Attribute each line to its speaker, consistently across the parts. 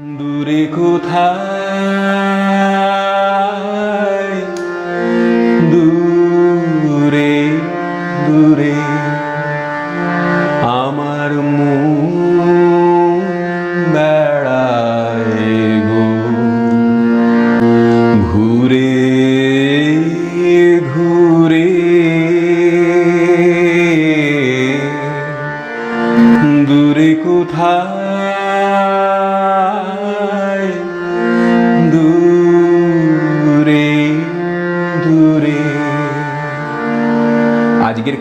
Speaker 1: দূরে কোথায়? দূরে দূরে। আমার মন বেড়ায় ঘুরে ঘুরে। দূরে কোথায়?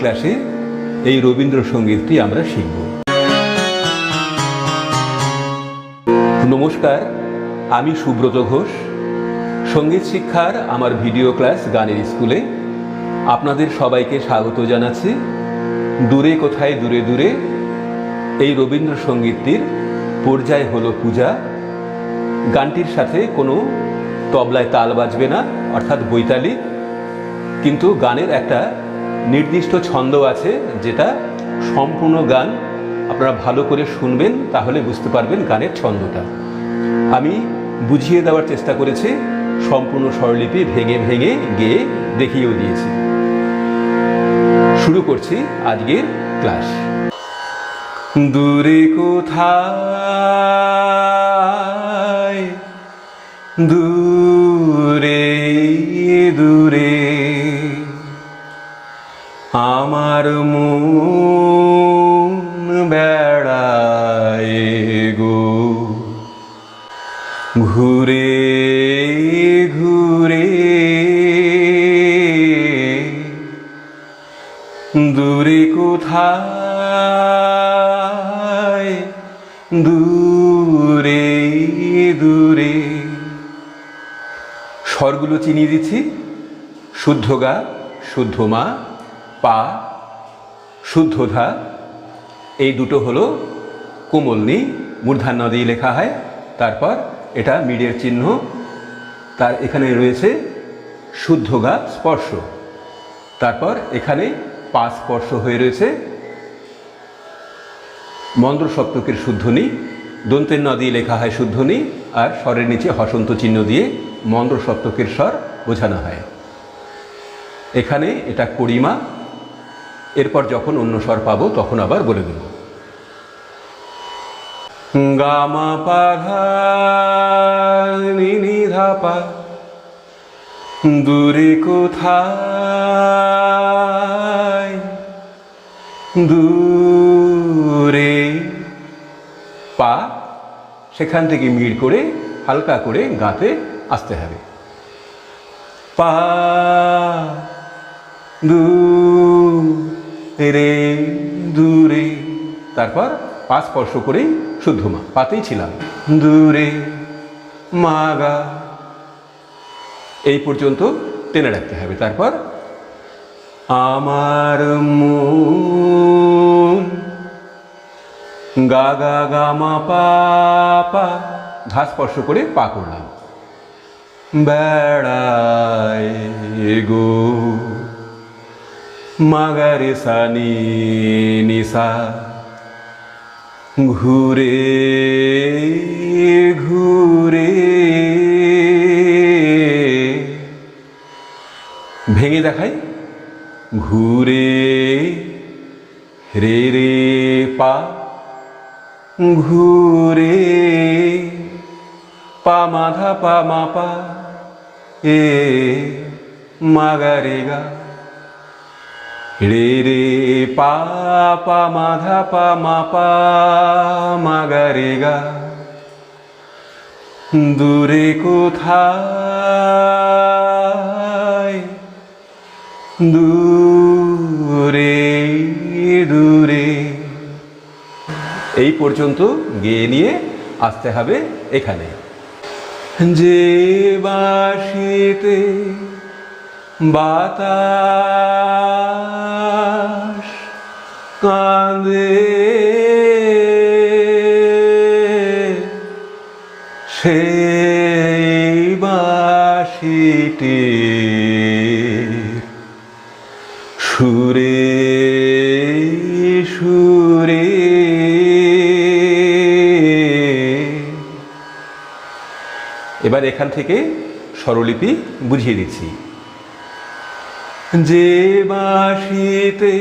Speaker 1: ক্লাসে এই রবীন্দ্রসঙ্গীতটি আমরা শিখব। নমস্কার, আমি সুব্রত ঘোষ। সংগীত শিক্ষার আমার ভিডিও ক্লাস গানের স্কুলে আপনাদের সবাইকে স্বাগত জানাচ্ছি। দূরে কোথায় দূরে দূরে এই রবীন্দ্রসঙ্গীতটির পর্যায় হলো পূজা। গানটির সাথে কোনো তবলায় তাল বাজবে না, অর্থাৎ বৈতালি। কিন্তু গানের একটা নির্দিষ্ট ছন্দ আছে যেটা সম্পূর্ণ গান আপনারা ভালো করে শুনবেন, তাহলে বুঝতে পারবেন গানের ছন্দটা। আমি বুঝিয়ে দেওয়ার চেষ্টা করেছি, সম্পূর্ণ স্বরলিপি ভেঙে ভেঙে গেয়ে দেখিয়েও দিয়েছি। শুরু করছি আজকের ক্লাস। দূরে কোথায়? দূরে আমার মন বেড়ায় গো। ঘুরে ঘুরে দূরে কোথায়? দূরে দূরে। স্বরগুলো চিনিয়ে দিচ্ছি। শুদ্ধ গা, শুদ্ধ মা। পা, শুদ্ধ ধা, এই দুটো হলো কোমলনি মূর্ধান্য দিয়ে লেখা হয়। তারপর এটা মিডের চিহ্ন। তার এখানে রয়েছে শুদ্ধ গা, স্পর্শ। তারপর এখানে পা স্পর্শ হয়ে রয়েছে। মন্দ্র সপ্তকের শুদ্ধনি, দন্তের ন দিয়ে লেখা হয় শুদ্ধনি, আর স্বরের নিচে হসন্ত চিহ্ন দিয়ে মন্দ্র সপ্তকের স্বর বোঝানো হয়। এখানে এটা কড়িমা এরপর যখন অন্য স্বর পাবো, তখন আবার বলে দেব। গামা পাধা ধাপা, দূরে কোথায়? দূরে পা, সেখান থেকে মিড় করে, হালকা করে গাতে আসতে হবে। পা দূরে দূরে। তারপর পা স্পর্শ করেই শুদ্ধ মা পাতেই ছিলাম। দূরে মাগা এই পর্যন্ত টেনে রাখতে হবে। তারপর আমার গা গা গা, মা, পা পা। ধা স্পর্শ করে পা করলাম। বেড়ায় গো মাগারে সানি নিসা। ঘুরে ঘুরে। ভেঙে দেখাই। ঘুরে, রে রে, পা। ঘুরে, পা মাধা, পা মা পা এ মাগা রে গা রে রে পা পা মাধা পা, মা, পা মাগা রে, গা। দূরে কোথায়? দূরে দূরে। এই পর্যন্ত গেয়ে নিয়ে আসতে হবে এখানে। যে বাসিতে বাতাস কাঁদে। সেই বাসিটি সুরে সুরে। এবার এখান থেকে স্বরলিপি বুঝিয়ে দিচ্ছি। যে বাঁশিতে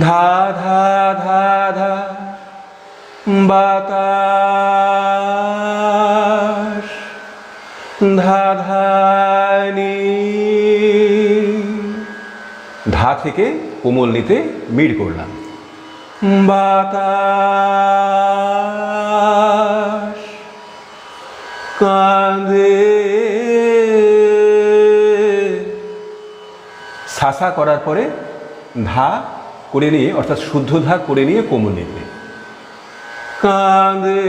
Speaker 1: ধা ধা ধা ধা বাতাস ধা ধানি ধা থেকে কোমল নিতে মিড় করলাম। বাতাস কাঁদে। সাসা করার পরে ধা করে নিয়ে, অর্থাৎ শুদ্ধ ধা করে নিয়ে কোমল নিতে কাঁদে,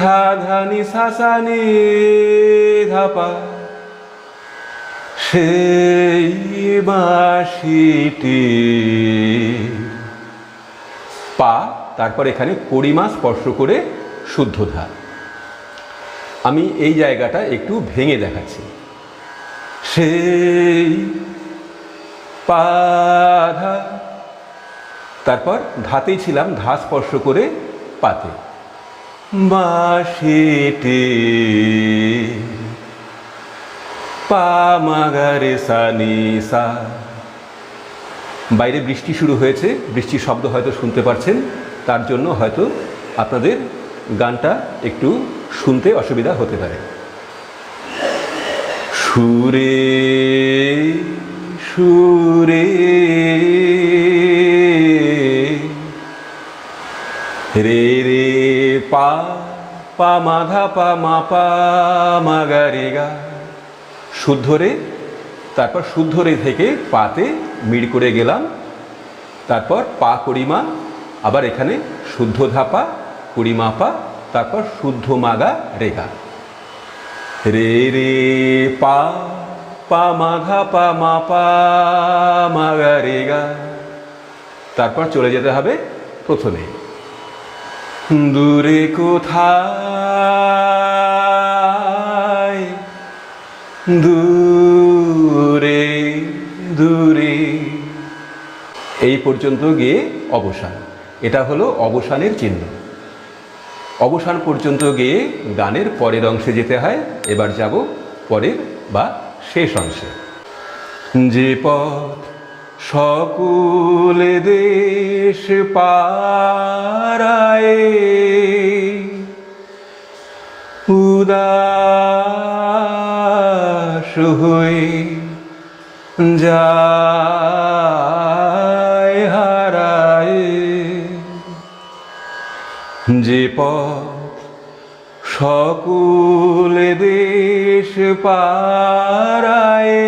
Speaker 1: ধা ধানি সাসানি ধাপা, সেই পা, তারপর এখানে কড়িমা স্পর্শ করে শুদ্ধ ধা। আমি এই জায়গাটা একটু ভেঙে দেখাচ্ছি। সেই পাধা তারপর ধাতেই ছিলাম ধা স্পর্শ করে পাতে। বাঁশিটি পা মাগারে সা নি সা। বাইরে বৃষ্টি শুরু হয়েছে। বৃষ্টির শব্দ হয়তো শুনতে পারছেন। তার জন্য হয়তো আপনাদের গানটা একটু শুনতে অসুবিধা হতে পারে। সুরে সুরে, রে রে, পা পা, মাধা, পা, মা পা, মা, গা, রে, গা। শুদ্ধ রে, তারপর শুদ্ধ রে থেকে পাতে মিড় করে গেলাম। তারপর পা করিমা আবার এখানে শুদ্ধ ধাপা কুড়িমা পা তারপর শুদ্ধ মাগা রেগা। রে রে, পা পা মাঘা, পা মা, পা মাগা রেগা। তারপর চলে যেতে হবে প্রথমে। দূরে কোথায়? দূরে দূরে। এই পর্যন্ত গিয়ে অবসান। এটা হলো অবসানের চিহ্ন। অবসান পর্যন্ত গিয়ে গানের পরের অংশে যেতে হয়, এবার যাব পরের বা শেষ অংশে। যে পথ সকল দেশ পারায় উদাস হয়ে যায়। যে পথ সকল দেশ পারায়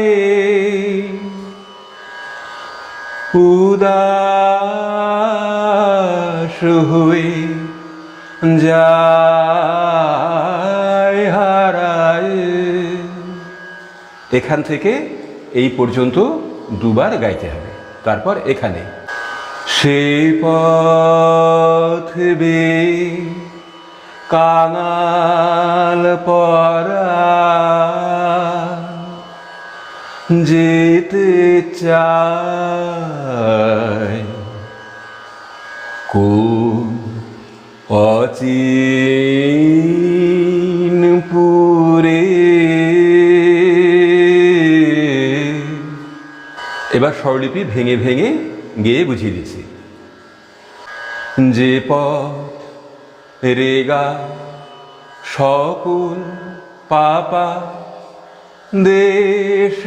Speaker 1: উদাস হয়ে যায় হারায়। এখান থেকে এই পর্যন্ত দুবার গাইতে হবে, তারপর এখানে। সে পথ বে কাঙাল পরা। যেতে চায় কোন অচিন পুরে। এবার স্বরলিপি ভেঙে ভেঙে গেয়ে বুঝিয়ে দিয়েছি। যে পথ রেগা সকল পাপা দেশ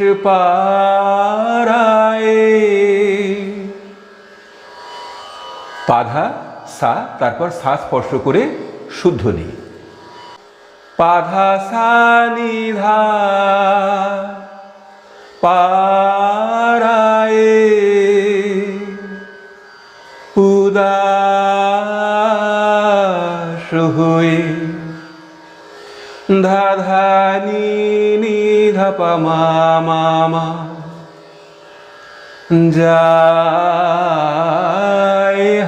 Speaker 1: পাধা সা, তারপর সা স্পর্শ করে শুদ্ধ নিই। পাধা সা নিধা পারায় হয়ে ধাধানি নি ধাপা মা মা মা। যায়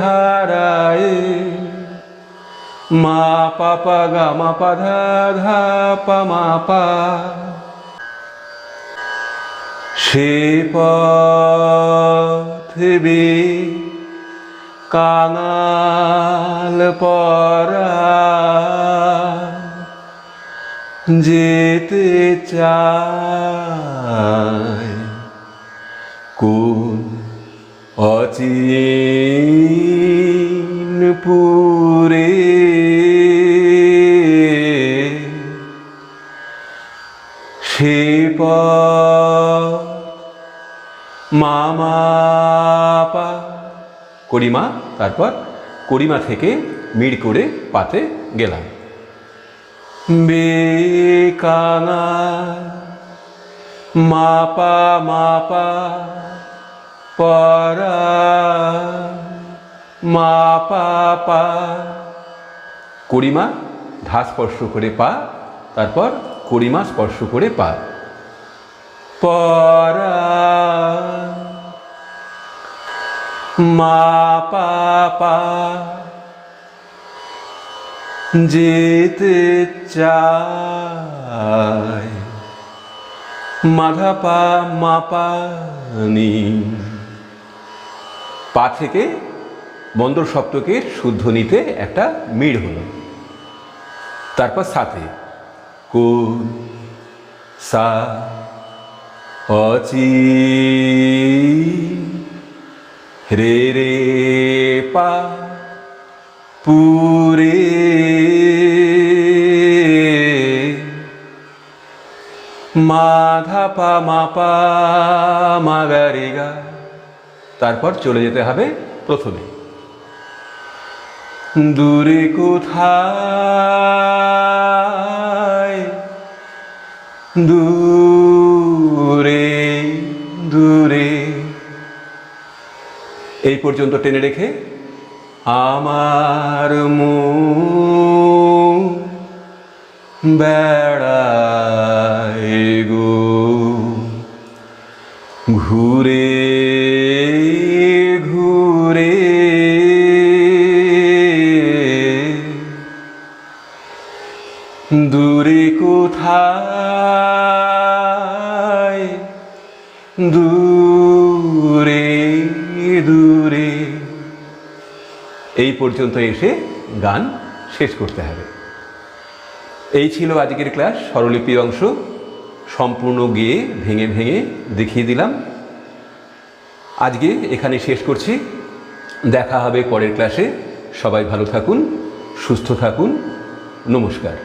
Speaker 1: হারায় মা পাপা গা মা পা ধা ধা পা মা পা। সে পথ বে কাঙাল পরা যেতে চায় কোন অচিন পুরে? সে মামা পা করিমা তারপর করিমা থেকে মিড় করে পাতে গেলাম। বেকাঙা মাপা মাপা, পরা, মাপা, পা। করিমা ধা স্পর্শ করে পা, তারপর করিমা স্পর্শ করে পা। পরা মা পা পা যেতে চায়। মাধা পা মা পা থেকে বন্দর সপ্তকের শুদ্ধ নিতে একটা মিড় হলো। তারপর সাথে কোন সা অচি রে রে পা, পুরে। মাধা পা, মা পা, মা গা, রে গা। তারপর চলে যেতে হবে প্রথমে। দূরে কোথায়? দূরে দূরে। এই পর্যন্ত টেনে রেখে আমার মন বেড়ায় গো। ঘুরে ঘুরে। দূরে কোথায়? দূরে দূরে। এই পর্যন্ত এসে গান শেষ করতে হবে। এই ছিল আজকের ক্লাস, স্বরলিপির অংশ। সম্পূর্ণ গিয়ে ভেঙে ভেঙে দেখিয়ে দিলাম। আজকে এখানে শেষ করছি। দেখা হবে পরের ক্লাসে। সবাই ভালো থাকুন, সুস্থ থাকুন। নমস্কার।